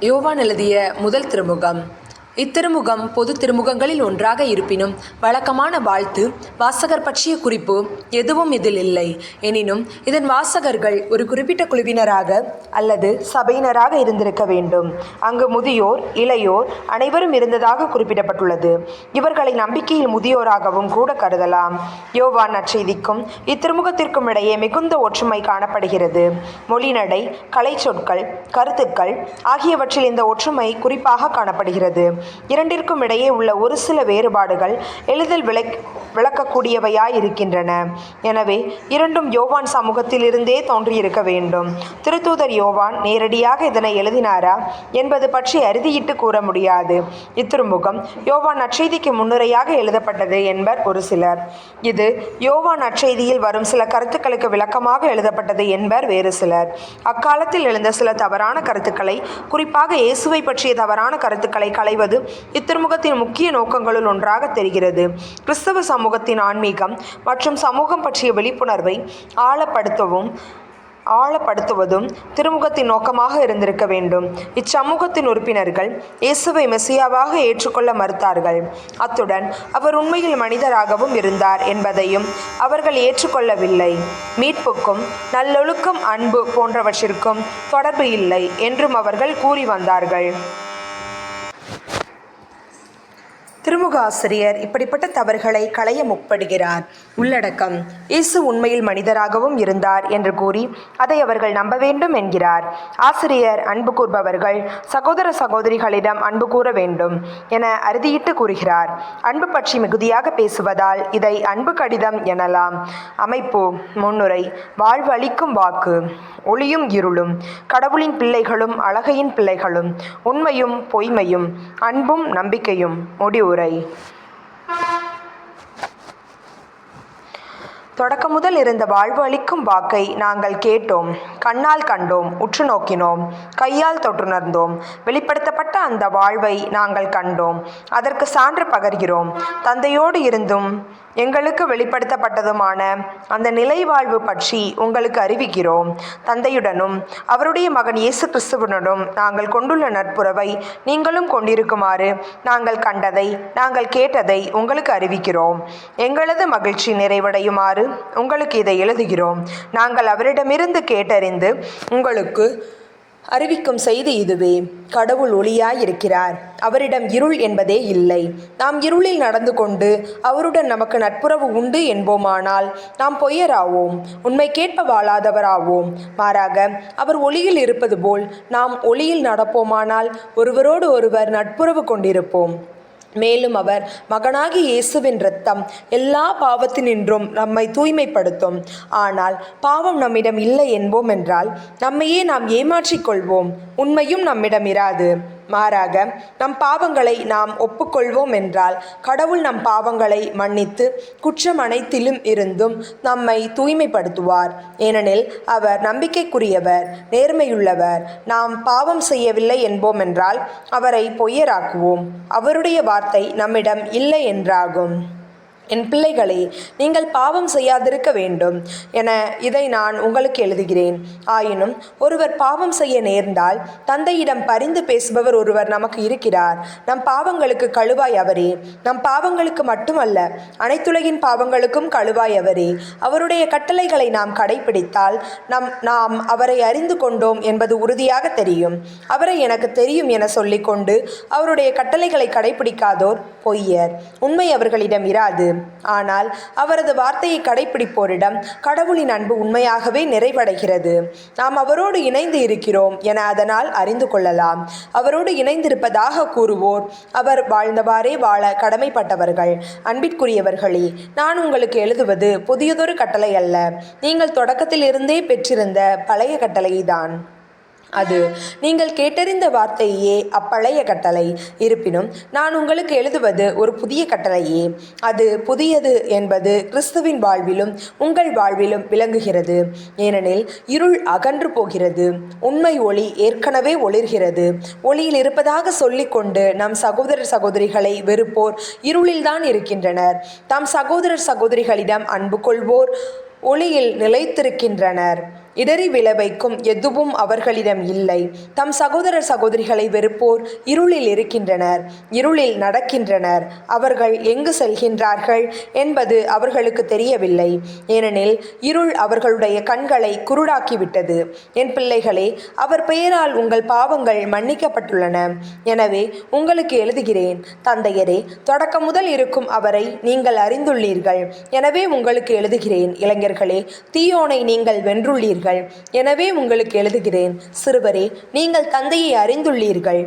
யோவான் எழுதிய முதல் திருமுகம். இத்திருமுகம் பொது திருமுகங்களில் ஒன்றாக இருப்பினும் வழக்கமான வாழ்த்து வாசகர் பற்றிய குறிப்பு எதுவும் இதில் இல்லை. எனினும் இதன் வாசகர்கள் ஒரு குறிப்பிட்ட குழுவினராக அல்லது சபையினராக இருந்திருக்க வேண்டும். அங்கு முதியோர் இளையோர் அனைவரும் இருந்ததாக குறிப்பிடப்பட்டுள்ளது. இவர்களை நம்பிக்கையில் முதியோராகவும் கூட கருதலாம். யோவான் நற்செய்திக்கும் இத்திருமுகத்திற்கும் இடையே மிகுந்த ஒற்றுமை காணப்படுகிறது. மொழிநடை கலை சொற்கள் கருத்துக்கள் ஆகியவற்றில் இந்த ஒற்றுமை குறிப்பாக காணப்படுகிறது. இரண்டிற்கும் இடையே உள்ள ஒரு சில வேறுபாடுகள் எளிதில் விளை விளக்கக்கூடியவையாய் இருக்கின்றன எனவே இரண்டும் யோவான் சமூகத்திலிருந்தே தோன்றியிருக்க வேண்டும். திருத்தூதர் யோவான் நேரடியாக இதனை எழுதினாரா என்பது பற்றி அறுதியிட்டு கூற முடியாது. இத்திருமுகம் யோவான் நற்செய்திக்கு முன்னுரையாக எழுதப்பட்டது என்பர் ஒரு சிலர். இது யோவான் நற்செய்தியில் வரும் சில கருத்துக்களுக்கு விளக்கமாக எழுதப்பட்டது என்பர் வேறு சிலர். அக்காலத்தில் எழுந்த சில தவறான கருத்துக்களை குறிப்பாக இயேசுவை பற்றிய தவறான கருத்துக்களை களைவது இத்திருமுகத்தின் முக்கிய நோக்கங்களுள் ஒன்றாக தெரிகிறது. கிறிஸ்தவ சமூகத்தின் ஆன்மீகம் மற்றும் சமூகம் பற்றிய விழிப்புணர்வை ஆழப்படுத்தவும் ஆழப்படுத்துவதும் திருமுகத்தின் நோக்கமாக இருந்திருக்க வேண்டும். இச்சமூகத்தின் உறுப்பினர்கள் இயேசுவை மெசியாவாக ஏற்றுக்கொள்ள மறுத்தார்கள். அத்துடன் அவர் உண்மையில் மனிதராகவும் இருந்தார் என்பதையும் அவர்கள் ஏற்றுக்கொள்ளவில்லை. மீட்புக்கும் நல்லொழுக்கம் அன்பு போன்றவற்றிற்கும் தொடர்பு இல்லை என்றும் அவர்கள் கூறி வந்தார்கள். திருமுக ஆசிரியர் இப்படிப்பட்ட தவறுகளை களைய முற்படுகிறார். உள்ளடக்கம் இயேசு உண்மையில் மனிதராகவும் இருந்தார் என்று கூறி அதை அவர்கள் நம்ப வேண்டும் என்கிறார். ஆசிரியர் அன்பு கூர்பவர்கள் சகோதர சகோதரிகளிடம் அன்பு கூற வேண்டும் என அறுதியிட்டு கூறுகிறார். அன்பு பற்றி மிகுதியாக பேசுவதால் இதை அன்பு கடிதம் எனலாம். அமைப்பு முன்னுரை வாழ்வளிக்கும் வாக்கு ஒளியும் இருளும் கடவுளின் பிள்ளைகளும் அழகையின் பிள்ளைகளும் உண்மையும் பொய்மையும் அன்பும் நம்பிக்கையும் முடிவுரை. தொடக்கம் முதல் இருந்த வாழ்வு அளிக்கும் வாக்கை நாங்கள் கேட்டோம். கண்ணால் கண்டோம் உற்று நோக்கினோம் கையால் தொற்றுணர்ந்தோம். வெளிப்படுத்தப்பட்ட அந்த வாழ்வை நாங்கள் கண்டோம். அதற்கு சான்று பகர்கிறோம். தந்தையோடு இருந்தும் எங்களுக்கு வெளிப்படுத்தப்பட்டதுமான அந்த நிலை வாழ்வு பற்றி உங்களுக்கு அறிவிக்கிறோம். தந்தையுடனும் அவருடைய மகன் இயேசு கிறிஸ்துவனுடனும் நாங்கள் கொண்டுள்ள நட்புறவை நீங்களும் கொண்டிருக்குமாறு நாங்கள் கண்டதை நாங்கள் கேட்டதை உங்களுக்கு அறிவிக்கிறோம். எங்களது மகிழ்ச்சி நிறைவடையுமாறு உங்களுக்கு இதை எழுதுகிறோம். நாங்கள் அவரிடமிருந்து கேட்டறிந்து உங்களுக்கு அறிவிக்கும் செய்தி இதுவே. கடவுள் ஒளியாயிருக்கிறார். அவரிடம் இருள் என்பதே இல்லை. நாம் இருளில் நடந்து கொண்டு அவருடன் நமக்கு நட்புறவு உண்டு என்போமானால் நாம் பொய்யராவோம். உண்மை கேட்ப வாழாதவராவோம் மாறாக அவர் ஒளியில் இருப்பது போல் நாம் ஒளியில் நடப்போமானால் ஒருவரோடு ஒருவர் நட்புறவு கொண்டிருப்போம். மேலும் அவர் மகனாகி இயேசுவின் இரத்தம் எல்லா பாவத்தினின்றும் நம்மை தூய்மைப்படுத்தும். ஆனால் பாவம் நம்மிடம் இல்லை என்போம் என்றால் நம்மையே நாம் ஏமாற்றிக் கொள்வோம். உண்மையும் நம்மிடம் இராது. மாறாக நம் பாவங்களை நாம் ஒப்புக்கொள்வோம் என்றால் கடவுள் நம் பாவங்களை மன்னித்து குற்றம் அனைத்திலும் இருந்தும் நம்மை தூய்மைப்படுத்துவார். ஏனெனில் அவர் நம்பிக்கைக்குரியவர் நேர்மையுள்ளவர். நாம் பாவம் செய்யவில்லை என்போம் என்றால் அவரை பொய்யராக்குவோம். அவருடைய வார்த்தை நம்மிடம் இல்லை என்றாகும். என் பிள்ளைகளே நீங்கள் பாவம் செய்யாதிருக்க வேண்டும் என இதை நான் உங்களுக்கு எழுதுகிறேன். ஆயினும் ஒருவர் பாவம் செய்ய நேர்ந்தால் தந்தையிடம் பரிந்து பேசுபவர் ஒருவர் நமக்கு இருக்கிறார். நம் பாவங்களுக்கு கழுவாய் அவரே. நம் பாவங்களுக்கு மட்டுமல்ல அனைத்துலகின் பாவங்களுக்கும் கழுவாய் அவரே. அவருடைய கட்டளைகளை நாம் கடைபிடித்தால் நம் நாம் அவரை அறிந்து கொண்டோம் என்பது உறுதியாக தெரியும். அவரை எனக்கு தெரியும் என சொல்லிக்கொண்டு அவருடைய கட்டளைகளை கடைபிடிக்காதோர் பொய்யர். உண்மை அவர்களிடம் இராது. ஆனால் அவரது வார்த்தையை கடைபிடிப்போரிடம் கடவுளின் அன்பு உண்மையாகவே நிறைவடைகிறது. நாம் அவரோடு இணைந்து இருக்கிறோம் என அதனால் அறிந்து கொள்ளலாம். அவரோடு இணைந்திருப்பதாக கூறுவோர் அவர் வாழ்ந்தவாறே வாழ கடமைப்பட்டவர்கள். அன்பிற்குரியவர்களே நான் உங்களுக்கு எழுதுவது புதியதொரு கட்டளை அல்ல. நீங்கள் தொடக்கத்திலிருந்தே பெற்றிருந்த பழைய கட்டளைதான் அது நீங்கள் கேட்டறிந்த வார்த்தையே அப்பழைய கட்டளை. இருப்பினும் நான் உங்களுக்கு எழுதுவது ஒரு புதிய கட்டளையே. அது புதியது என்பது கிறிஸ்துவின் வாழ்விலும் உங்கள் வாழ்விலும் விளங்குகிறது. ஏனெனில் இருள் அகன்று போகிறது. உண்மை ஒளி ஏற்கனவே ஒளிர்கிறது. ஒளியில் இருப்பதாக சொல்லிக்கொண்டு நம் சகோதரர் சகோதரிகளை வெறுப்போர் இருளில்தான் இருக்கின்றனர். தாம் சகோதரர் சகோதரிகளிடம் அன்பு கொள்வோர் ஒளியில் நிலைத்திருக்கின்றனர். இடறி விளைவைக்கும் எதுவும் அவர்களிடம் இல்லை. தம் சகோதரர் சகோதரிகளை வெறுப்போர் இருளில் இருக்கின்றனர் இருளில் நடக்கின்றனர். அவர்கள் எங்கு செல்கின்றார்கள் என்பது அவர்களுக்கு தெரியவில்லை. ஏனெனில் இருள் அவர்களுடைய கண்களை குருடாக்கிவிட்டது. என் பிள்ளைகளே அவர் பெயரால் உங்கள் பாவங்கள் மன்னிக்கப்பட்டுள்ளன. எனவே உங்களுக்கு எழுதுகிறேன் தந்தையரே தொடக்கம் முதல் இருக்கும் அவரை நீங்கள் அறிந்துள்ளீர்கள். எனவே உங்களுக்கு எழுதுகிறேன் இளைஞர்களே தீயோனை நீங்கள் வென்றுள்ளீர்கள். எனவே உங்களுக்கு எழுதுகிறேன் சிறுவரே நீங்கள் தந்தையை அறிந்துள்ளீர்கள்.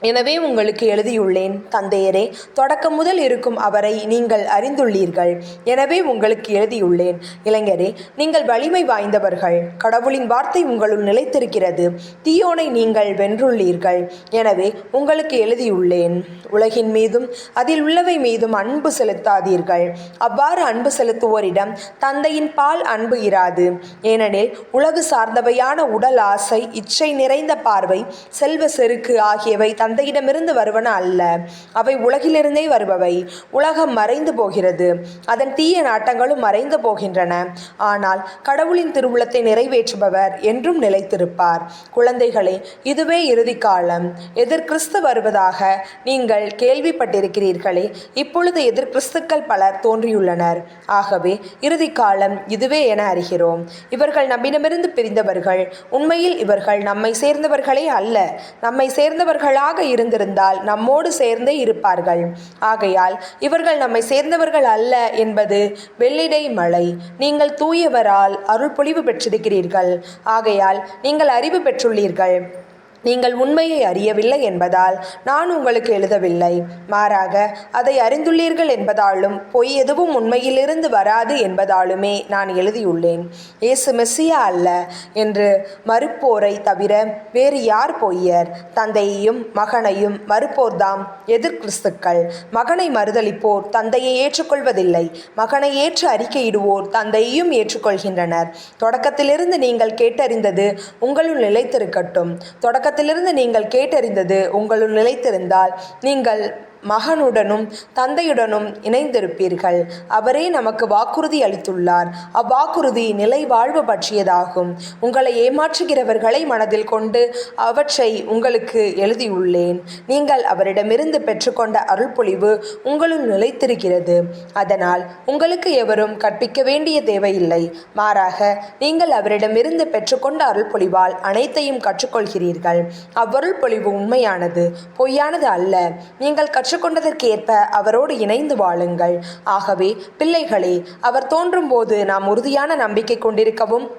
எனவே உங்களுக்கு எழுதியுள்ளேன் தந்தையரே தொடக்கம் முதல் இருக்கும் அவரை நீங்கள் அறிந்துள்ளீர்கள். எனவே உங்களுக்கு எழுதியுள்ளேன் இளைஞரே நீங்கள் வலிமை வாய்ந்தவர்கள். கடவுளின் வார்த்தை உங்களுள் நிலைத்திருக்கிறது. தீயோனை நீங்கள் வென்றுள்ளீர்கள். எனவே உங்களுக்கு எழுதியுள்ளேன் உலகின் மீதும் அதில் உள்ளவை மீதும் அன்பு செலுத்தாதீர்கள். அவ்வாறு அன்பு செலுத்துவோரிடம் தந்தையின் பால் அன்பு இராது. ஏனெனில் உலகு சார்ந்தவையான உடல் ஆசை இச்சை நிறைந்த பார்வை செல்வ செருக்கு ஆகியவை தந்தையிடமிருந்து வருவன அல்ல. அவை உலகிலிருந்தே வருபவை. உலகம் மறைந்து போகிறது. அதன் தீய நாட்டங்களும் மறைந்து போகின்றன. ஆனால் கடவுளின் திருவுளத்தை நிறைவேற்றுபவர் என்றும் நிலைத்திருப்பார். குழந்தைகளே இதுவே இறுதி காலம். எதிர் கிறிஸ்து வருவதாக நீங்கள் கேள்விப்பட்டிருக்கிறீர்களே இப்பொழுது எதிர் கிறிஸ்துக்கள் பலர் தோன்றியுள்ளனர். ஆகவே இறுதி காலம் இதுவே என அறிகிறோம். இவர்கள் நம்மிடமிருந்து பிரிந்தவர்கள். உண்மையில் இவர்கள் நம்மை சேர்ந்தவர்களே அல்ல. நம்மை சேர்ந்தவர்களாக இருந்திருந்தால் நம்மோடு சேர்ந்தே இருப்பார்கள். ஆகையால் இவர்கள் நம்மை சேர்ந்தவர்கள் அல்ல என்பது வெள்ளிடை மழை. நீங்கள் தூயவரால் அருள் பொழிவு பெற்றிருக்கிறீர்கள். ஆகையால் நீங்கள் அறிவு பெற்றுள்ளீர்கள். நீங்கள் உண்மையை அறியவில்லை என்பதால் நான் உங்களுக்கு எழுதவில்லை. மாறாக அதை அறிந்துள்ளீர்கள் என்பதாலும் பொய் எதுவும் உண்மையிலிருந்து வராது என்பதாலுமே நான் எழுதியுள்ளேன். இயேசு மெஸ்ஸியா அல்ல என்று மறுப்போரை தவிர வேறு யார் பொய்யர்? தந்தையையும் மகனையும் மறுப்போர்தாம் எதிர் கிறிஸ்துக்கள். மகனை மறுதளிப்போர் தந்தையை ஏற்றுக்கொள்வதில்லை. மகனை ஏற்று அறிக்கையிடுவோர் தந்தையையும் ஏற்றுக்கொள்கின்றனர். தொடக்கத்திலிருந்து நீங்கள் கேட்டறிந்தது உங்களுள் நிலைத்திருக்கட்டும். தொடக்க புத்தகத்திலிருந்து நீங்கள் கேட்டறிந்தது உங்களுள் நிலைத்திருந்தால் நீங்கள் மகனுடனும் தந்தையுடனும் இணைந்திருப்பீர்கள். அவரே நமக்கு வாக்குறுதி அளித்துள்ளார். அவ்வாக்குறுதி நிலை வாழ்வு பற்றியதாகும். உங்களை ஏமாற்றுகிறவர்களை மனதில் கொண்டு அவற்றை உங்களுக்கு எழுதியுள்ளேன். நீங்கள் அவரிடமிருந்து பெற்றுக்கொண்ட அருள்பொழிவு உங்களுள் நிலைத்திருக்கிறது. அதனால் உங்களுக்கு எவரும் கற்பிக்க வேண்டிய தேவையில்லை. மாறாக நீங்கள் அவரிடமிருந்து பெற்றுக்கொண்ட அருள்பொழிவால் அனைத்தையும் கற்றுக்கொள்கிறீர்கள். அவ்வருள் பொழிவு உண்மையானது பொய்யானது அல்ல. நீங்கள் கற்று ஏற்ப அவரோடு இணைந்து வாழுங்கள். ஆகவே பிள்ளைகளே அவர் தோன்றும் போது நாம் உறுதியான நம்பிக்கை கொண்டிருக்கவும்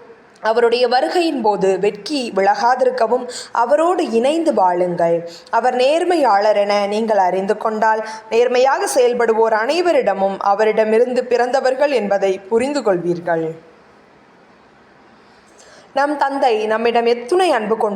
அவருடைய வருகையின் போது வெட்கி விலகாதிருக்கவும் அவரோடு இணைந்து வாழுங்கள். அவர் நேர்மையாளர் என நீங்கள் அறிந்து கொண்டால் நேர்மையாக செயல்படுவோர் அனைவரிடமும் அவரிடமிருந்து பிறந்தவர்கள் என்பதை புரிந்து கொள்வீர்கள். நம் தந்தை நம்மிடம் எத்துணை அன்பு கொண்டு